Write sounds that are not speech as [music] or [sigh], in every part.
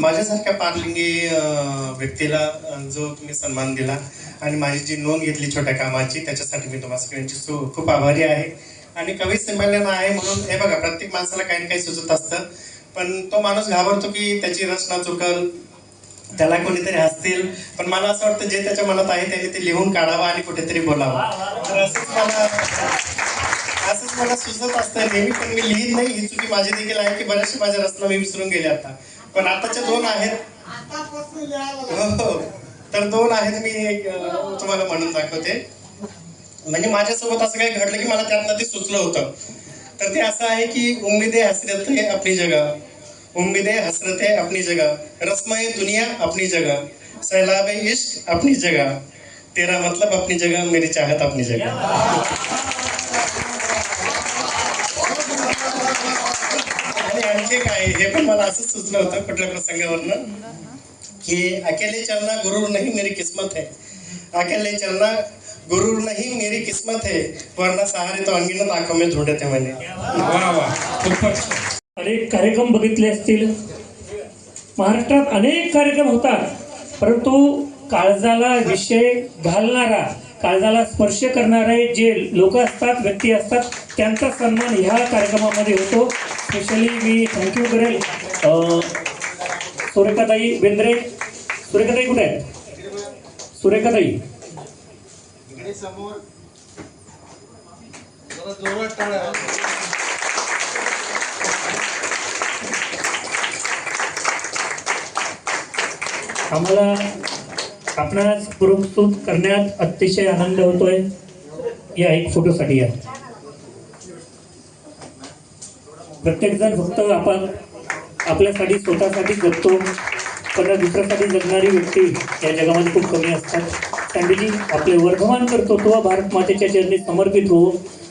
माझ्यासारख्या पारलिंगी व्यक्तीला जो तुम्ही सन्मान दिला आणि माझी जी नोंद घेतली छोट्या कामाची त्याच्यासाठी मी तुम्हाला सगळ्यांची खूप आभारी आहे. आणि कवी संमेलन आहे म्हणून हे बघा प्रत्येक माणसाला काही ना काही सुचत असतं. पण तो माणूस घाबरतो की त्याची रचना चुकल त्याला कोणीतरी हसतील. पण मला असं वाटतं जे त्याच्या मनात आहे त्याने ते लिहून काढावं आणि कुठेतरी बोलावं. तर असंच मला असंच मला सुचत असतं. नेहमी पण मी लिहित नाही. ही चुकी माझी देखील आहे की बऱ्याचशा माझ्या रचना मी विसरून गेले आता. पण आताच्या दोन आहेत. हो, तर दोन आहेत मी तुम्हाला म्हणून दाखवते. म्हणजे माझ्यासोबत असं काही घडलं की मला त्यातनं ते सुचलं होतं. तर ते असं आहे की उम्मीदे हसरत है अपनी जगह. उम्मीदे हसरत अपनी जगह. रस्म दुनिया अपनी जगह. सैलाब इश्क अपनी जगह. तेरा मतलब अपनी जगह मेरी चाहत अपनी जगह आणि आणखी काय हे पण मला असंच सुचलं होतं कुठल्या प्रसंगावरनं कि अकेले चलना गुरूर नहीं मेरी किस्मत है. अकेले चलना गुरूर नहीं मेरी किस्मत है वरना सहारे तो अंगिनत आंखों में ढूंढे थे मैंने. अनेक कार्यक्रम बघितले असतील. महाराष्ट्रात अनेक कार्यक्रम होतात परंतु काळजाला विषय घालणारा काळजाला स्पर्श करणारे जे लोक असतात व्यक्ती असतात त्यांचा सन्मान ह्या कार्यक्रमामध्ये होतो. स्पेशली मी थँक्यू करेल. सुरेखाताई बेंद्रे. सुरेखाताई कुठे आहेत? सुरेखाताई. आम्हाला आपणास पुरस्कृत करण्यात अतिशय आनंद होतोय. या एक फोटोसाठी या. प्रत्येक जण फक्त आपण आपल्यासाठी स्वतःसाठी जगतो. पण दुसऱ्यासाठी जगणारी व्यक्ती या जगामध्ये खूप कमी असतात. त्यांनी आपले वर्धमान कर्तृत्व भारत मातेच्या चरणी समर्पित हो.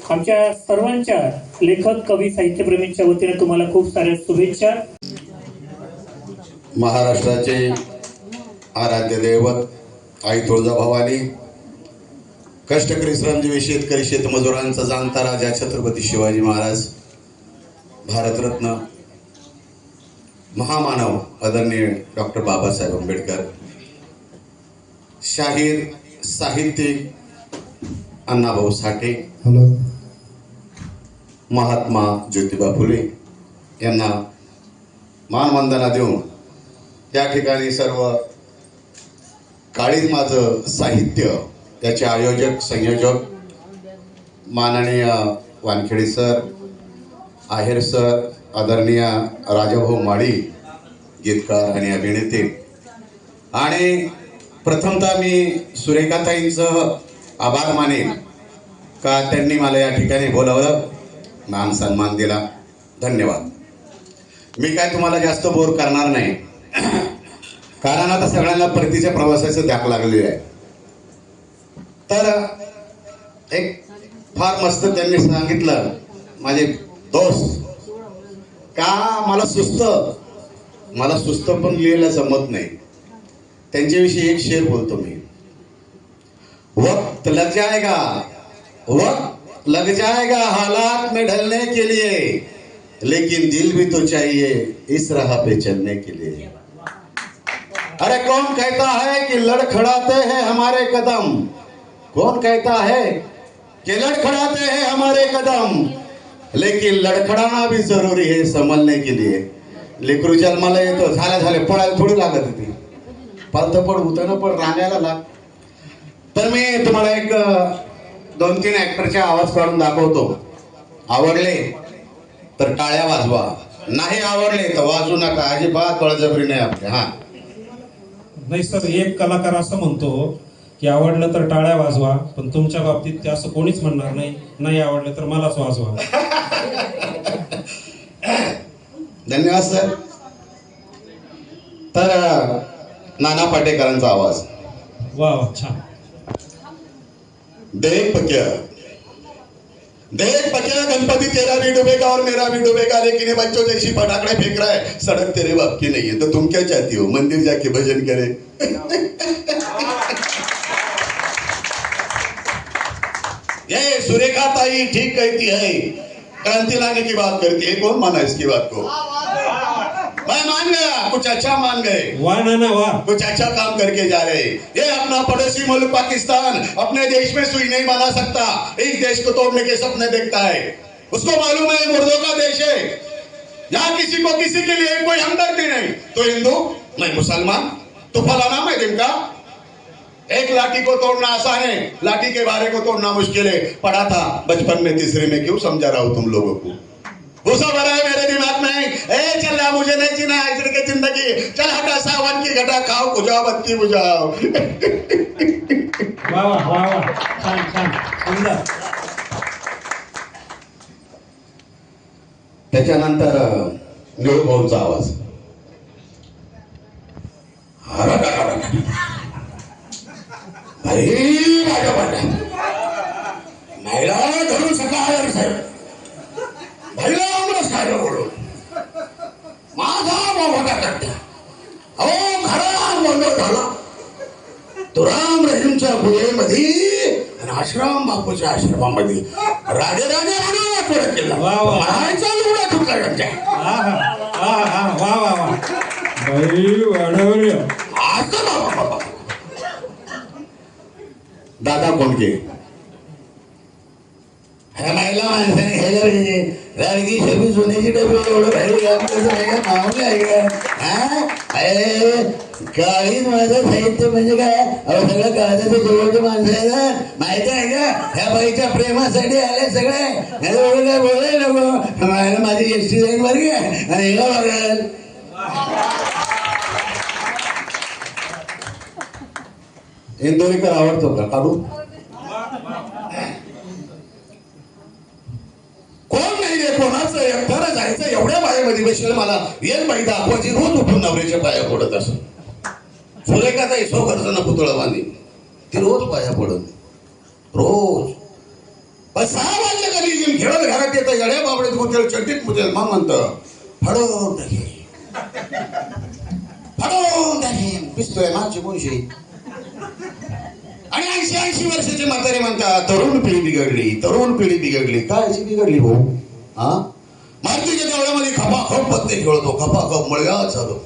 आमच्या सर्वांच्या लेखक कवी साहित्यप्रेमींच्या वतीने तुम्हाला खूप साऱ्या शुभेच्छा. महाराष्ट्राचे आराध्य दैवत आई तुळजाभवानी कष्टकरी श्रमजीवी शेतकरी शेतमजुरांचा जाणता राजा छत्रपती शिवाजी महाराज भारतरत्न महामानव आदरणीय डॉक्टर बाबासाहेब आंबेडकर शाहीर साहित्यिक अण्णाभाऊ साठे हॅलो. महात्मा ज्योतिबा फुले यांना मानवंदना देऊन या ठिकाणी सर्व काळी माझं साहित्य त्याचे आयोजक संयोजक माननीय वानखेडे सर आहेर सर आदरणीय राजाभाऊ माळी गीतकार आणि अभिनेते. आणि प्रथमतः मी सुरेखाताईंचं आभार मानेन का त्यांनी मला या ठिकाणी बोलावलं? मान सन्मान दिला. धन्यवाद. मी काय तुम्हाला जास्त बोर करणार नाही. कारण आता सगळ्यांना परतीच्या प्रवासाचं द्याक लागलेली आहे. तर एक फार मस्त त्यांनी सांगितलं माझे दोस्त का मला सुस्त? मला सुस्त पण लिहायला जमत नाही. त्यांच्याविषयी एक शेर बोलतो मी. वक्त लग जाएगा वक्त लग जाएगा हालात में ढलने के लिए लेकिन दिल भी तो चाहिए इस राह पे चलने के लिए। अरे कौन कहता है कि लड़खड़ाते हैं हमारे कदम? कौन कहता है कि लड़खड़ाते हैं हमारे कदम? लेकिन लड़खड़ाना भी जरूरी है संभलने के लिए। लेकरू जन्माला येतो झाल्या झाले पळायला थोडी लागत होती। पालत पड होतं पण रांगायला लाग। तर मी तुम्हाला एक दोन तीन ऍक्टरचे आवाज काढून दाखवतो. आवडले तर टाळ्या वाजवा. नाही आवडले तर वाजू नका. अजिबात बळजबरी नाही आपल्या हा. नाही सर एक कलाकार असं म्हणतो की आवडलं तर टाळ्या वाजवा पण तुमच्या बाबतीत ते असं कोणीच म्हणणार नाही नाही आवडलं तर मलाच वाजवा. धन्यवाद सर. तर नाना पाटेकरांचा आवाज. वा छान. देख देख पक्या गणपति तेरा भी डूबेगा और मेरा भी डूबेगा लेकिन ये बच्चों जैसी पटाखड़े फेंक रहा है। सड़क तेरे बाप की नहीं है तो तुम क्या चाहती हो? मंदिर जाके भजन करे। [laughs] ये सुरेखा ताई ठीक कहती है। क्रांति लाने की बात करती है। कौन माना इसकी बात को? मैं मान गया कुछ अच्छा मान गए। वा वा कुछ अच्छा काम करके जा रहे। ये अपना पड़ोसी मुल्क पाकिस्तान अपने देश में सुई नहीं बना सकता। इस देश को तोड़ने के सपने देखता है। उसको मालूम है मुर्दों का देश है। यहाँ किसी को किसी के लिए कोई हमदर्दी नहीं। तो हिंदू मैं मुसलमान तो फलाना मैं दिन का। एक लाठी को तोड़ना आसान है। लाठी के बारे को तोड़ना मुश्किल है। पढ़ा था बचपन में तीसरे में क्यों समझा रहा हूँ तुम लोगों को? भूसा भरा है मेरे दिमाग ए चल मुझे नहीं जीना है इधर की जिंदगी। चल हटा सावन की घटा खाओ बुझाओ बत्ती बुझाओ। त्याच्यानंतर निळूभाऊंचा आवाज. अरे महिला धरून सकाळ भैया आमरस खायला बोलून माझा मोठा कट्टा अहो खरा गोंधळ झाला तो राम रहीमच्या गुहेमध्ये आणि आश्रम बापूच्या आश्रमामध्ये. राजे राजे राणा वाटोळा केला. मारायचा लुगडा ठोकला त्यांच्या. असं बाबा. दादा कोणके ह्या महिला माणसाने घ्यायला पाहिजे. राजगी शबी सोन्याची डबी एवढं भारी काम कसं आहे का? मामूली आहे का? हा? अरे काळीच माझं साहित्य म्हणजे काय? अहो सगळं काळजाचं जवळचे माणसं आहे ना माहिती आहे का? ह्या बाईच्या प्रेमासाठी आले सगळे. एवढं काय बोलाय नको. मला माझी एसटी जाईल बरं का? आणि हिला बघाल. इंदोरीकर आवडतो का? काढू? कोण नाही रे कोणाचं एकट्यानं जायचं एवढ्या बायामध्ये बसेल मला. येल बाई दाखवाची रोज उठून नवऱ्याच्या पाया पडत असं सुरेखाचा इसो खर्च पुतळा बांधी ती रोज पाया पडत. रोज. पण सहा वाजल्या कधी जिम खेळत घरात येतं येड्या बाबडीत मुतेल चड्डीत मुतेल मग म्हणतं फडवून टाकेल फडवून टाकेल पिस्तोय माझी कोणशी आणि ऐंशी ऐंशी वर्षाचे म्हातारे म्हणतात तरुण पिढी बिघडली तरुण पिढी बिघडली काय अशी बिघडली भाऊ? हा? मारुतीच्या देवळामध्ये खपाखप पत्ते खेळतो खपाखप मळगा झालो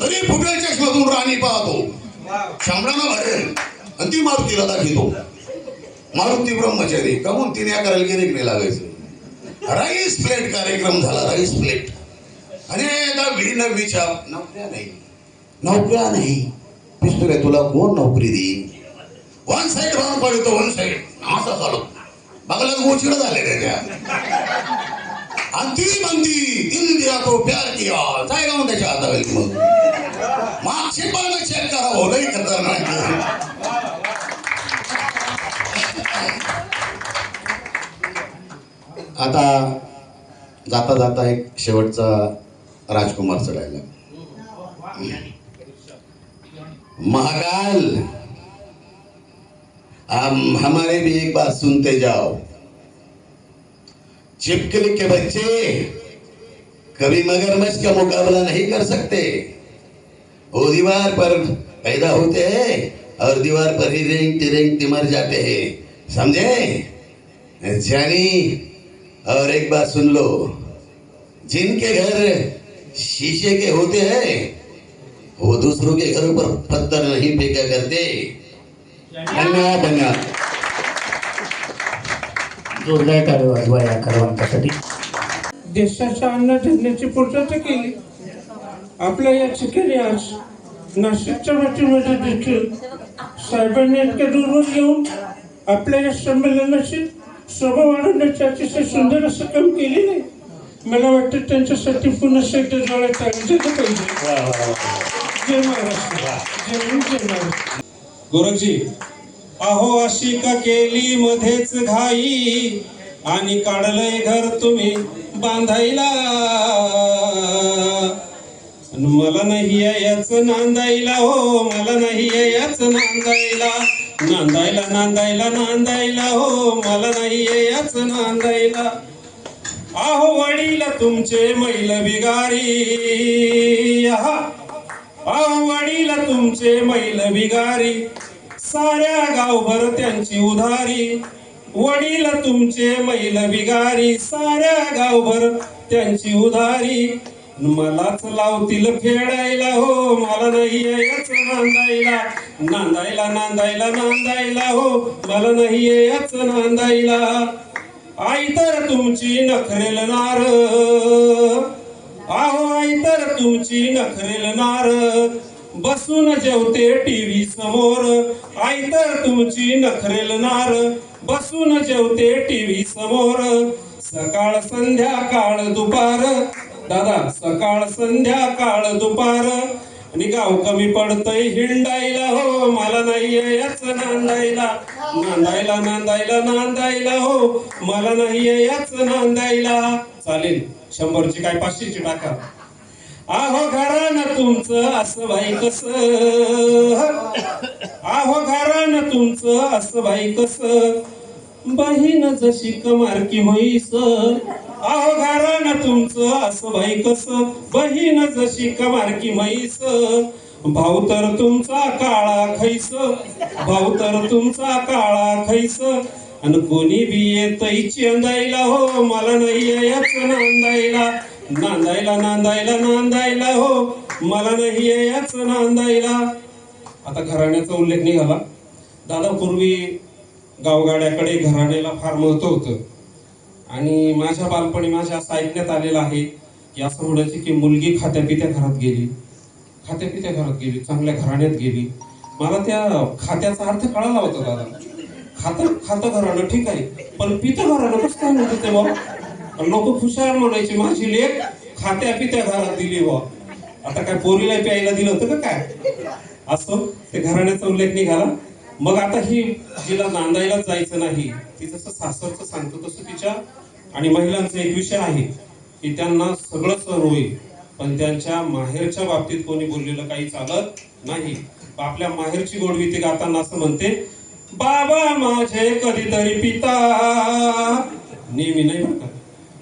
तरी फुटल चष्मातून राणी पाहतो. शामराना भरेल आणि ती मारुतीला दाखवतो मारुती ब्रह्मचारी कमून तिने करायला गिरेक नाही लागायचं? राईस प्लेट कार्यक्रम झाला राईस प्लेट. आणि दहावी नववीच्या नोकऱ्या नाही नोकऱ्या नाही. पिस्तुरे तुला कोण नोकरी देईन? वन साइड राहून पडतो वन साइड असं चालू. बघला गोचिड झाले त्याच्या. आणि ती म्हणती दिल दिया तो प्यार किया. जाय गाऊन त्याच्या हाताखाली मग. मागचे पण चेक करा हो नाही खतरनाक आता जाता जाता एक शेवटचा राजकुमार चढायला महाकाल, आप हमारे भी एक बात सुनते जाओ। छिपकली के बच्चे कभी मगरमच्छ का मुकाबला नहीं कर सकते। वो दीवार पर पैदा होते हैं और दीवार पर ही रेंगते रेंगते मर जाते हैं। समझे? जानी और एक बात सुन लो, जिनके घर शीशे के होते हैं वो दूसरों के घरों पर पत्थर नहीं फेंका करते. धन्यवाद धन्यवाद. जोरदार वाजवा या करवंतासाठी देशाच्या अन्नधान्याची पूर्तता केली. आपल्या या ठिकाणी आज नाशिकच्या वाटेमध्ये देखील साहेबांनी इतक्या दूरवर येऊन आपल्या या संमेलनाची शोभा वाढवण्याचे अतिशय सुंदर असं काम केलेलं आहे. मला वाटतं त्यांच्यासाठी पुन्हा एकदा जोड्या चालू झालं पाहिजे. गुरुजी अहो अशी का केली मध्येच घाई आणि काढलंय घर तुम्ही बांधायला. मला नाही याच नांदायला हो मला नाही याच नांदायला. नांदायला नांदायला नांदायला हो मला नाही याच नांदायला. अहो वडील तुमचे मैल बिगारी. आहा अहो वडील तुमचे मैल बिगारी. साऱ्या गावभर त्यांची उधारी. वडील तुमचे मैल बिगारी. साऱ्या गावभर त्यांची उधारी. मलाच लावतील फेडायला हो मला नाही याच नांदायला. नांदायला नांदायला नांदायला हो मला नाही याच नांदायला. आई तर तुमची नखरेल नार आहो आई तर तुमची नखरेल नार. बसून जेवते टीव्ही समोर. आई तर तुमची नखरेल नार. बसून जेवते टीव्ही समोर. सकाळ संध्याकाळ दुपार. दादा सकाळ संध्याकाळ दुपार. आणि गाव कमी पडतय हिंडायला हो. मला नाही याच नांदायला. नांदायला नांदायला नांदायला हो. मला नाही याच नांदायला. चालेल. शंभरची काय पाचशेची टाका आहो घरान तुमचं असं भाई कस? आहो घरान तुमचं असं भाई कस? बहीण जशी कमारकी म्हैस आहो घरान तुमचं असं भाई कस? बहीण जशी कमारकी म्हैस भाऊ तर तुमचा काळा खैस भाऊ तर तुमचा काळा खैस आणि कोणी बी येत चेंदायला हो मला नाही याच नांदायला नांदायला नांदायला नांदायला हो मला नाही याच नांदायला आता घराण्याचा उल्लेख निघाला. दादा पूर्वी गावगाड्याकडे घराण्याला फार महत्त्व होतं. आणि माझ्या बालपणी माझ्या असं ऐकण्यात आलेलं आहे की असं म्हणायचे की मुलगी खात्यापित्या घरात गेली. खात्यापित्या घरात गेली चांगल्या घराण्यात गेली. मला त्या खात्याचा अर्थ कळाला होता दादा. खातं खातं घराणं ठीक आहे. पण पितं घराणं कसं काय म्हणत ते बाबा? लोक खुशाल म्हणायचे माझी लेख खात्या पित्या घरात दिली बा आता काय पोरीला प्यायला दिलं होतं का काय? असं? ते घराण्याचा उल्लेख निघाला. मग आता ही जिला नांदायला जायचं नाही ती जसं सासरचं सांगतो तसं तिच्या आणि महिलांचा एक विषय आहे की त्यांना सगळं सर होईल पण त्यांच्या माहेरच्या बाबतीत कोणी बोललेलं काही चालत नाही. आपल्या माहेरची गोडवी ती गाताना असं म्हणते बाबा माझे कधीतरी पिता. नेहमी नाही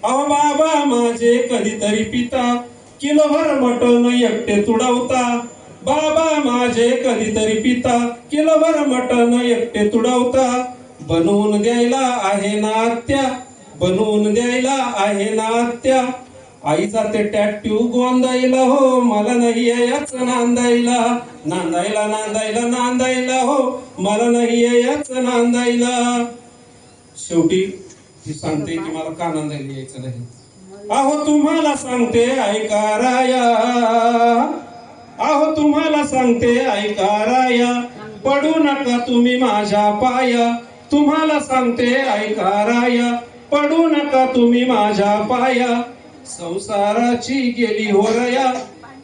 अहो बाबा माझे कधीतरी पिता. किलोभर मटण एकटे तुडवता. बाबा माझे कधीतरी पिता. किलोभर मटण एकटे तुडवता. बनवून द्यायला आहे ना आत्या बनवून द्यायला आहे ना आत्या आईचा ते टॅट्यू गोंदायला हो मला नाही याच नांदायला. नांदायला नांदायला नांदायला हो मला नाही याच नांदायला. शेवटी ती सांगते की मला का नांदायला यायचं नाही. अहो तुम्हाला सांगते ऐका राया. अहो तुम्हाला सांगते ऐका राया. पडू नका तुम्ही माझ्या पाया. तुम्हाला सांगते ऐका राया. पडू नका तुम्ही माझ्या पाया. संसाराची गेली होरया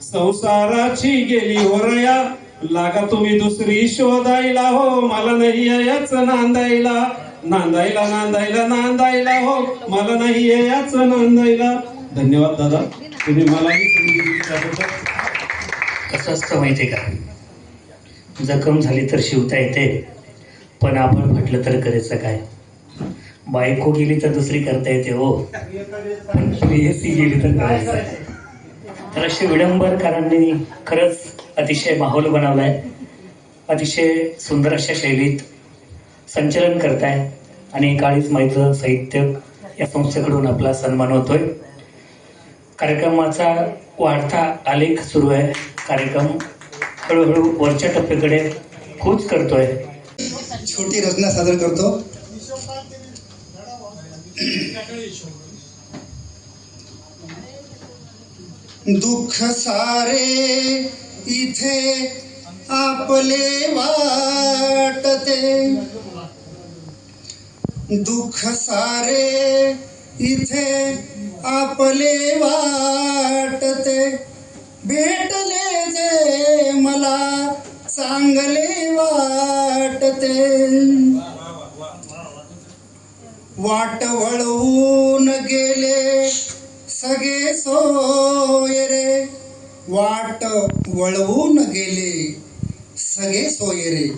संसाराची गेली होरया. लागा तुम्ही दुसरी शोधायला हो मला नाही याच नांदायला. नांदायला नांदायला नांदायला हो मला नाही याच नांदायला. धन्यवाद दादा. तुम्ही मलाही कसं असतं माहिती आहे का? जखम झाली तर शिवता येते पण आपण म्हटलं तर करायचं काय? बायको गेली तर दुसरी करता येते हो. पण प्रेयसी गेली तर करायचं. तर असे विडंबरकारांनी खरंच अतिशय माहोल बनवलाय. अतिशय सुंदर अशा शैलीत संचलन करताय आणि काळीच माईचं साहित्य या संस्थेकडून आपला सन्मान होतोय. कार्यक्रमाचा वाढता आलेख सुरू आहे. कार्यक्रम हळूहळू वरच्या टप्प्याकडे कूच करतोय. छोटी रचना सादर करतो. दुःख सारे इथे आपले वाटते. दुःख सारे इथे आपले वाटते. भेटले जे मला चांगले वाटते. वाट वळवून गेले. सगळे सोय रे. वाट वळवून गेले. सगळे सोय रे.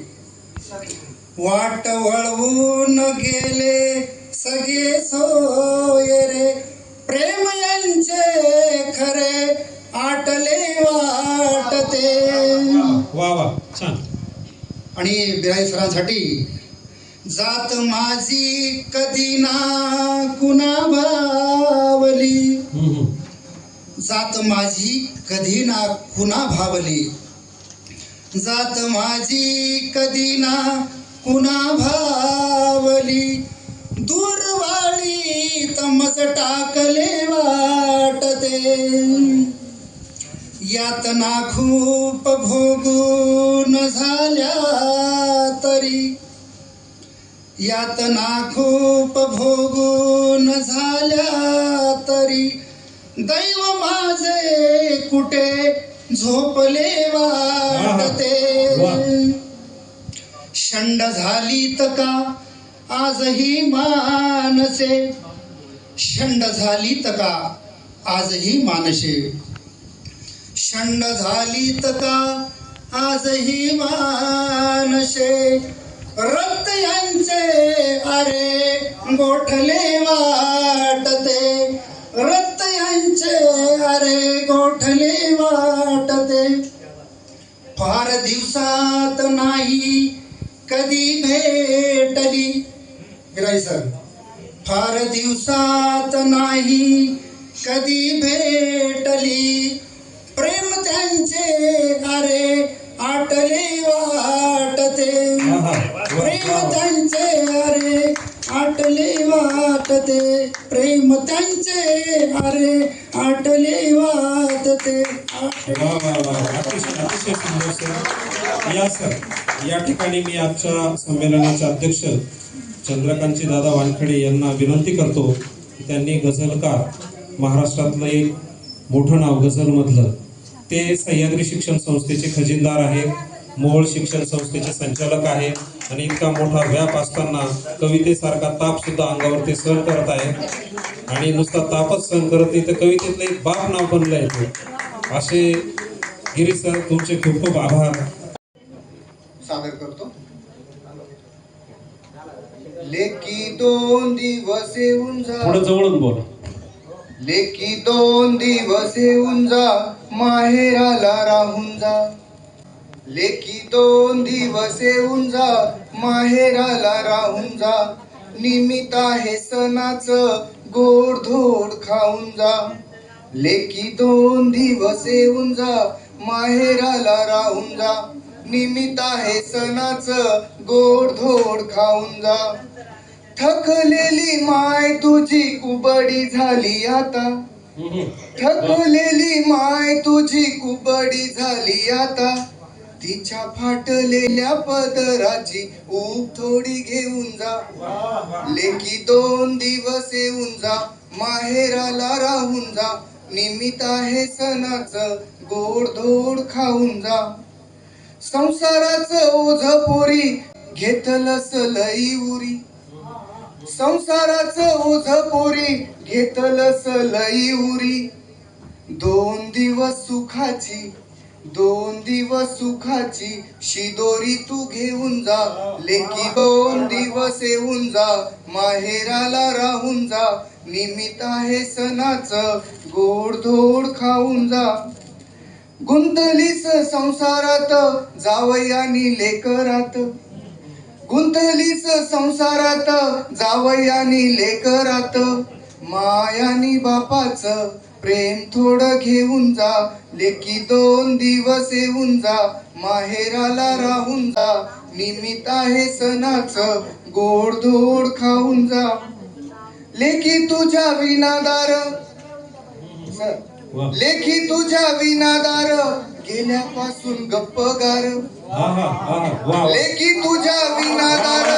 वाट वळवून गेले. सगळे सोय रे. प्रेम यांचे खरे आटले वाटते. वा वा छान. आणि बिराई सरांसाठी जात माझी कधी ना कुणा भावली. जात माझी कधी ना कुणा भावली जात माझी कधी ना कुणा भावली दूरवाळी तमज टाकले वाटते. यातना खूप भोगून झाल्या तरी. यातना खूप भोगून झाल्या तरी दैव माझे कुठे झोपले वाटते? शंड झाली का? आजही मानसे. शंड झाली का? आजही मानसे. शंड झाली का? आजही मानशे रक्त यांचे अरे गोठले वाटते. रक्त यांचे अरे गोठले वाटते. फार दिवसात नाही कधी भेटली. गिराई सर फार दिवसात नाही कधी भेटली. प्रेम त्यांचे अरे आटले वाटते. प्रेम त्यांचे अरे आटले वाटते. प्रेम त्यांचे अरे आटले वाटते. वा वा वा. अतिशय अतिशय सुंदर सर. या सर या ठिकाणी मी आजच्या संमेलनाचे अध्यक्ष चंद्रकांतजी दादा वानखडे यांना विनंती करतो की त्यांनी गझलकार महाराष्ट्रातलं एक मोठं नाव गझलमधलं. ते सह्याद्री शिक्षण संस्थेचे खजिनदार आहेत मोहोळ शिक्षण संस्थेचे संचालक आहेत. आणि इतका मोठा व्याप असताना कवितेसारखा ताप सुद्धा अंगावर ते सहन करत आहेत आणि नुसता तापच सहन करत नाही तर कवितेतलं एक बाप नाव बनलं आहे. असे गिरीश सर तुमचे खूप खूप आभार. सादर करतो. लेकी दोन दिवस येऊन जा. थोडं जवळून बोला. लेकी दोन दिवस येऊन जा माहेराला राहून जा. लेकी दोन दिवस येऊन जा माहेराला राहून जा. निमित आहे सणाचं गोड धोड खाऊन जा. लेकी दोन दिवस येऊन जा माहेराला राहून जा. निमित आहे सणाचं गोड धोड खाऊन जा. थकलेली माय तुझी कुबडी झाली आता. [laughs] थकलेली माय तुझी कुबडी झाली आता. तिच्या फाटलेल्या पदराची ऊब थोडी घेऊन जा. लेकी दोन दिवस येऊन जा माहेराला राहून जा. निमित आहे सणाचं गोड धोड खाऊन जा. संसाराचं ओझ पोरी घेतलं लई उरी. संसाराचं ओझ पोरी घेतलंस लई उरी. दोन दिवस सुखाची दोन दिवस सुखाची शिदोरी तू घेऊन जा. लेकी दोन दिवस येऊन जा. माहेराला राहून जा. निमित्त आहे सणाचं. गोड धोड खाऊन जा. गुंतलीस संसारात. जावयानी लेकरात. गुंतलीस संसारात. जावयानी लेकरात. मायानी बापाचं. प्रेम थोडं घेऊन जा लेकी दोन दिवस येऊन जा माहेराला राहून जा. निमित आहे सणाचं गोड धोड खाऊन जा. लेकी तुझ्या विनादार लेखी तुझ्या विनादार गेल्यापासून गप्पगार. लेखी तुझ्या विनादार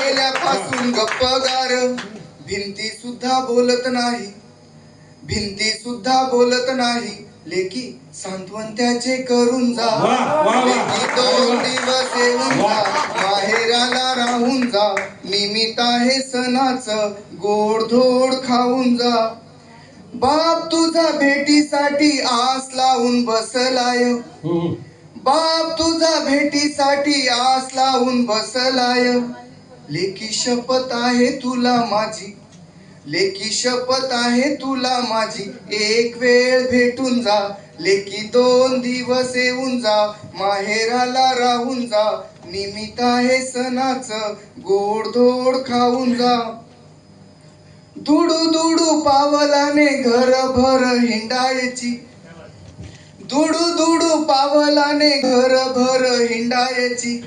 गेल्यापासून गप्पगार भिंती सुद्धा बोलत नाही. भिंती सुद्धा बोलत नाही. लेखी सांत्वन त्याचे करून जा. लेकी दोन दिवस येऊन जा माहेराला राहून जा. निमित आहे सणाचं. गोड धोड खाऊन जा. बाप तुझा भेटीसाठी आस लावून बसलाय. बाप तुझा भेटीसाठी आस लावून बसलाय. लेकी शपथ आहे तुला माझी. लेकी शपथ आहे तुला माझी. एक वेळ भेटून जा. लेकी दोन दिवस येऊन जा. माहेराला राहून जा. निमित्त आहे सणाचं. गोड धोड खाऊन जा. दुडू दुडू पावलाने घरभर हिंडायची. दुडू दुडू पावलाने घरभर हिंडायची.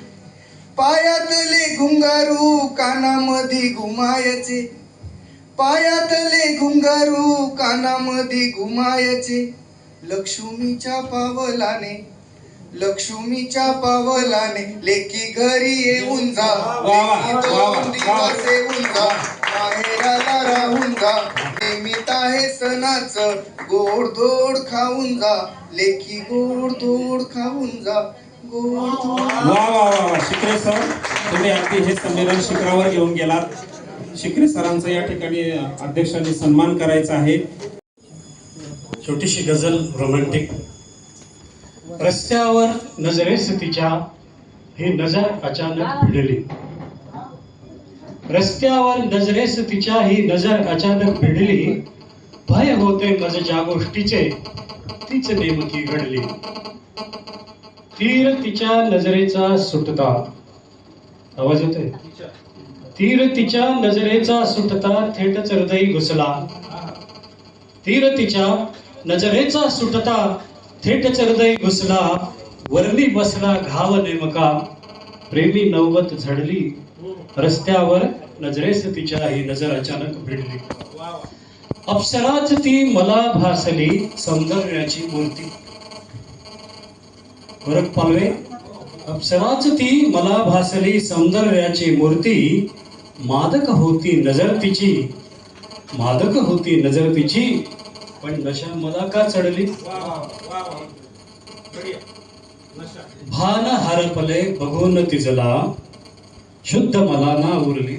पायातले घुंगारू कानामध्ये घुमायचे. पायातले घुंगारू कानामध्ये घुमायचे. लक्ष्मीच्या पावलाने लक्ष्मीच्या पावलाने लेकी घरी येऊन जा. दोन दिवस येऊन जा. माहेराला राहून जा. निमित आहे सणाचं. गोड धोड खाऊन जा. लेकी गोड धोड खाऊन जा. गोड धोड वा वा वा वा. शिकरे सर. तुम्ही अगदी हे संमेलन शिखरावर घेऊन गेलात. शिकरे सरांचा या ठिकाणी अध्यक्षांनी सन्मान करायचा आहे. छोटीशी गझल रोमॅन्टिक. रस्त्यावर नजरेस तिच्या ही नजर अचानक भिडली. रस्त्यावर नजरेस तिच्या ही नजर अचानक भिडली. भय होते मज ज्या गोष्टीचे तीच नेमकी घडली. तीर तिच्या नजरेचा सुटता. आवाज येतोय? तीर तिच्या नजरेचा सुटता थेटच हृदय घुसला. तीर तिच्या नजरेचा सुटता थेटच हृदय घुसला. वरली बसला घाव नेमका. प्रेमी नववत झडली. रस्त्यावर नजरेस तिच्या ही नजर अचानक भिडली. अप्सराच ती मला भासली सौंदर्याची मूर्ती. फरक पालवे? अप्सराच ती मला भासली सौंदर्याची मूर्ती. मादक होती नजर तिची. मादक होती नजर तिची. पण नशा मला का चढली? भान हरपले बघून तिजला. शुद्ध मला ना उरली.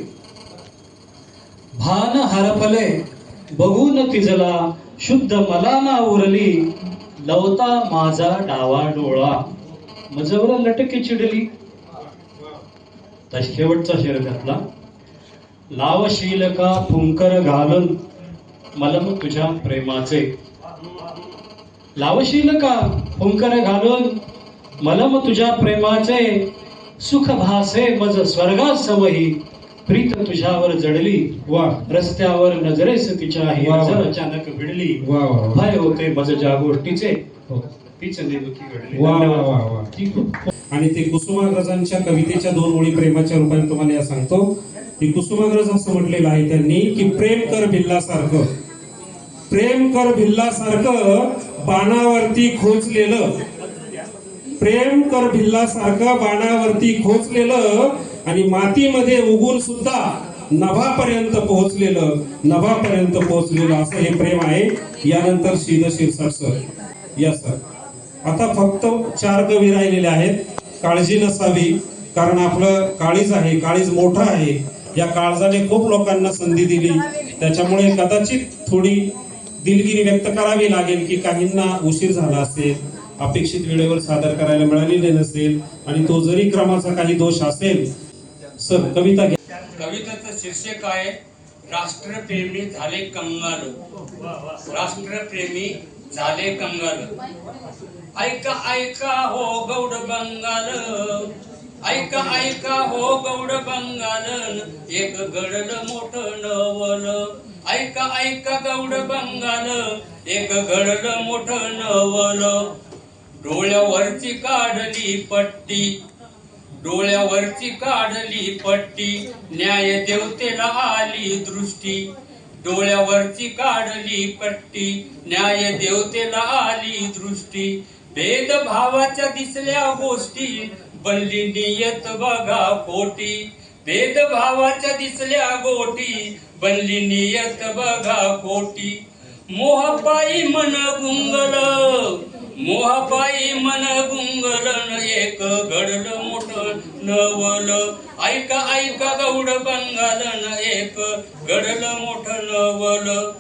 भान हरपले बघून तिजला. शुद्ध मला ना उरली. लवता माझा डावा डोळा. मजवर लटके चिडली. तर शेवटचा शेर घातला. लावशील का फुंकर घालून. मलम तुझ्या प्रेमाचे. लावशील का फुंकर घालून. मलम तुझ्या प्रेमाचे. सुख भासे मज स्वर्गा समही प्रीत तुझ्यावर जडली. वा. रस्त्यावर नजरेस तिच्या. नजर अचानक भिडली. भय होते मज ज्या गोष्टीचे हो. तीच नेमकी घडली. वा. आणि ते कुसुमाग्रजांच्या कवितेच्या दोन ओळी प्रेमाच्या रूपाने तुम्हाला या सांगतो. की कुसुमाग्रज असं म्हटलेलं आहे त्यांनी की प्रेम कर भिल्लासारखं. प्रेम कर भिल्लासारखं बाणावरती खोचलेलं. प्रेम कर भिल्लासारखं बाणावरती खोचलेलं आणि मातीमध्ये उगून सुद्धा नभापर्यंत पोहोचलेलं नभापर्यंत पोहोचलेलं असं हे प्रेम आहे. यानंतर श्रीद शिरसाट सर. या सर. आता फक्त चार कवी राहिलेले आहेत. काळजी नसावी कारण आपलं काळीज आहे काळीज मोठं आहे. या काळजाने खूप लोकांना संधी दिली. त्याच्यामुळे कदाचित थोडी दिलगिरी व्यक्त करावी लागेल की काहींना उशीर झाला असेल अपेक्षित वेळेवर सादर करायला मिळालेले नसेल आणि तो जरी क्रमाचा काही दोष असेल सर कविता घ्या. कवितेचं शीर्षक आहे राष्ट्रप्रेमी झाले कंगाल. राष्ट्रप्रेमी झाले कंगाल. ऐका ऐका हो गौड बंगाल. ऐका ऐका हो गौड बंगाल एक घडलं मोठ नवल. ऐका ऐका गौड बंगाल एक घडलं मोठ नवल. डोळ्यावरची काढली पट्टी डोळ्यावरची काढली पट्टी न्याय देवतेला आली दृष्टी. डोळ्यावरची काढली पट्टी न्याय देवतेला आली दृष्टी. भेदभावाच्या दिसल्या गोष्टी बनली नियत बघा खोटी भेदभावाच्या दिसल्या गोटी. बनली नियत बघा खोटी मोहपायी मन गुंगल. मोहपायी मन गुंगलन एक घडल मोठ नवल. ऐका ऐका गौड बंगालन एक घडल मोठ नवल.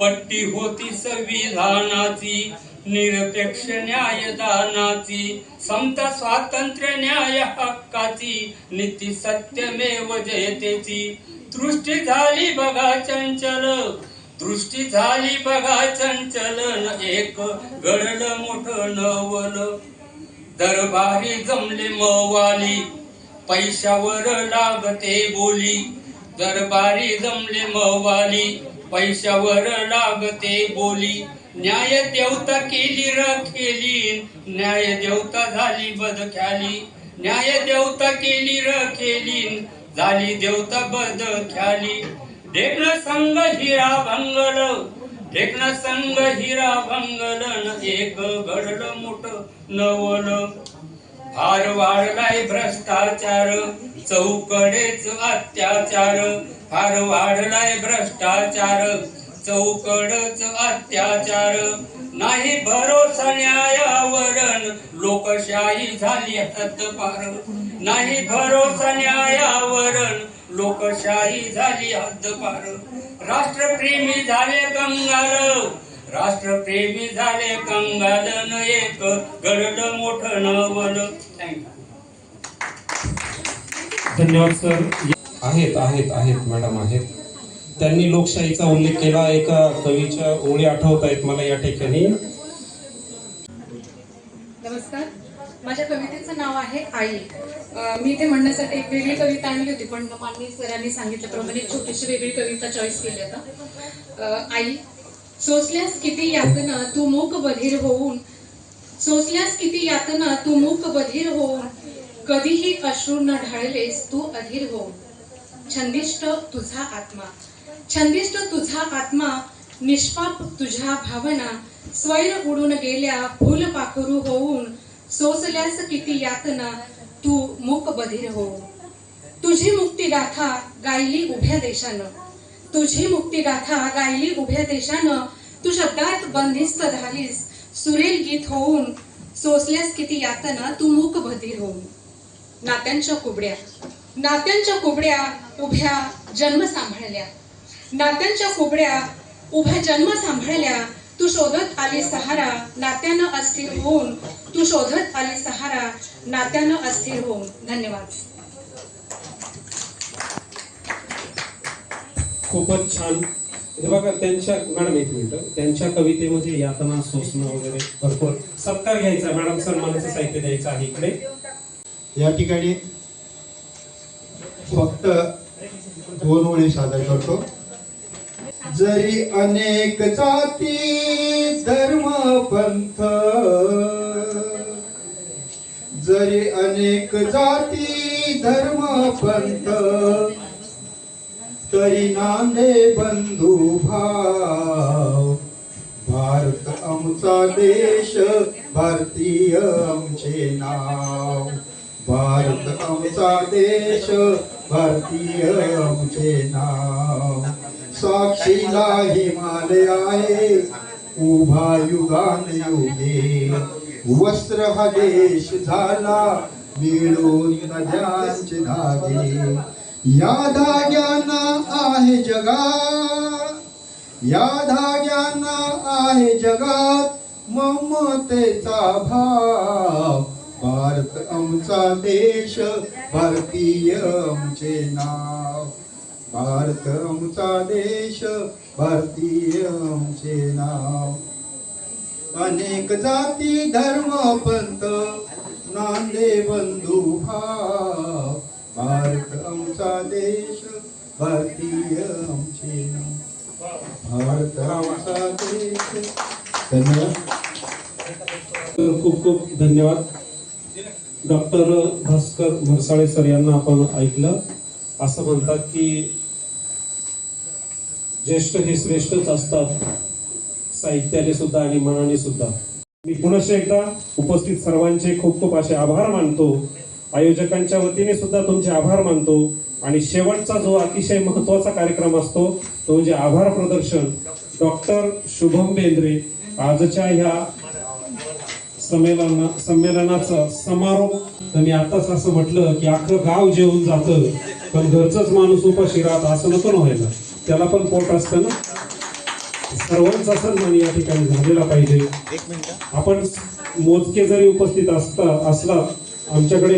पट्टी होती संविधानाची. निरपेक्ष न्यायदानाची समता स्वातंत्र्य न्याय हक्काची नीती सत्यमेव जयतेची दृष्टी झाली बघा चंचल दृष्टी झाली बघा चंचल एक घडलं मोठ नवल. दरबारी जमले मवाली पैशावर लागते बोली. दरबारी जमले मवाली पैशावर लागते बोली. न्याय देवता केली रखेली न्याय देवता झाली बदख्याली न्याय देवता केली रखेली झाली देवता बदख्याली देखण संग हिरा भंगल. देखण संग हिरा भंगल. न एक घडलं मोठ नवल. फार वाढलाय भ्रष्टाचार. चौकडेच अत्याचार. फार वाढलाय भ्रष्टाचार चौकडच अत्याचार. नाही भरोसा न्यायावरण लोकशाही झाली हद्दपार. नाही भरोसा न्यायावरण लोकशाही झाली हद्दपार. राष्ट्रप्रेमी झाले कंगाल राष्ट्रप्रेमी झाले कंगाल न एक गरड मोठ नवल. धन्यवाद सर आहेत आहेत आहेत मॅडम आहेत. त्यांनी लोकशाहीचा उल्लेख केला एका कवीच्या ओळी आठवत आहेत मला या ठिकाणी. नमस्कार. माझ्या कवितेचं नाव आहे आई. मी ते म्हणण्यासाठी एक वेगळी कविता आणली होती पण माननीय सरांनी सांगितल्याप्रमाणे छोटीशी वेगळी कविता चॉईस केली आता. आई सोसल्यास किती यातना तू मूक बधीर होऊन सोसल्यास किती यातना तू मूक बधीर होऊन कधीही अश्रू न ढाळलेस तू अधीर होऊन. छंदिष्ट तुझा आत्मा. छंदिष्ट तुझा आत्मा निष्पाप तुझ्या भावना स्वैर उडून गेल्या फुल पाखरू होऊन सोसल्यास किती यातना तू मूक बधीर हो. तुझी मुक्ती गाथा गायली उभ्या देशानं. तुझी मुक्ती गाथा गायली उभ्या देशानं. तू शब्दात बंदिस्त झालीस सुरेल गीत होऊन सोसल्यास किती यातना तू मूक बधीर होऊन. नात्यांच्या कुबड्या. नात्यांच्या कुबड्या उभ्या जन्म सांभाळल्या. नात्यांच्या कुबड्या उभ्या जन्म सांभाळल्या. तू शोधत आली सहारा नात्यानं अस्थिर होऊन. तू शोधत आली सहारा नात्यानं अस्थिर होऊन. धन्यवाद. खूपच छान. हे बघा त्यांच्या मॅडम एक मिनिट. त्यांच्या कवितेमध्ये यातना सोसणं वगैरे भरपूर सत्कार घ्यायचा. मॅडम सन्मानाचं साहित्य द्यायचं आहे इकडे. या ठिकाणी फक्त दोन ओळी सादर करतो. जरी अनेक जाती धर्म पंथ जरी अनेक जाती धर्म पंथ तरी नांदे बंधू भाव. भारत आमचा देश भारतीय आमचे नाव. भारत आमचा देश भारतीय आमचे नाव. साक्षीला हिमालय आहे उभा युगान युगे वस्त्र हा देश झाला मिळून नद्यांचे धागे. या धाग्यांना आहे जगात. या धाग्यांना आहे जगात ममतेचा भाव. भारत आमचा देश भारतीय आमचे नाव. भारत आमचा देश भारतीय आमचे नाव. अनेक जाती धर्म पंत नांदे बंधू भाव. भारत आमचा देश भारतीय आमचे नाव. भारत आमचा देश. धन्यवाद. खूप खूप धन्यवाद. डॉक्टर भास्कर म्हरसाळे सर यांना आपण ऐकलं. असं म्हणतात की ज्येष्ठ हे श्रेष्ठच असतात. साहित्याने सुद्धा आणि मनाने सुद्धा. मी पुनश्च एकदा उपस्थित सर्वांचे खूप खूप असे आभार मानतो. आयोजकांच्या वतीने सुद्धा तुमचे आभार मानतो. आणि शेवटचा जो अतिशय महत्त्वाचा कार्यक्रम असतो तो म्हणजे आभार प्रदर्शन. डॉक्टर शुभम बेंद्रे. आजच्या ह्या संमेलन संमेलनाचा समारोप. मी आताच असं म्हटलं की अख्खं गाव जेवून जातं. पण घरचंच माणूस उपाशी राहत असं नको व्हायला. त्याला पण पोट असतं ना. सर्वांचा सन्मान या ठिकाणी झालेला पाहिजे. आपण मोजके जरी उपस्थित असता असला आमच्याकडे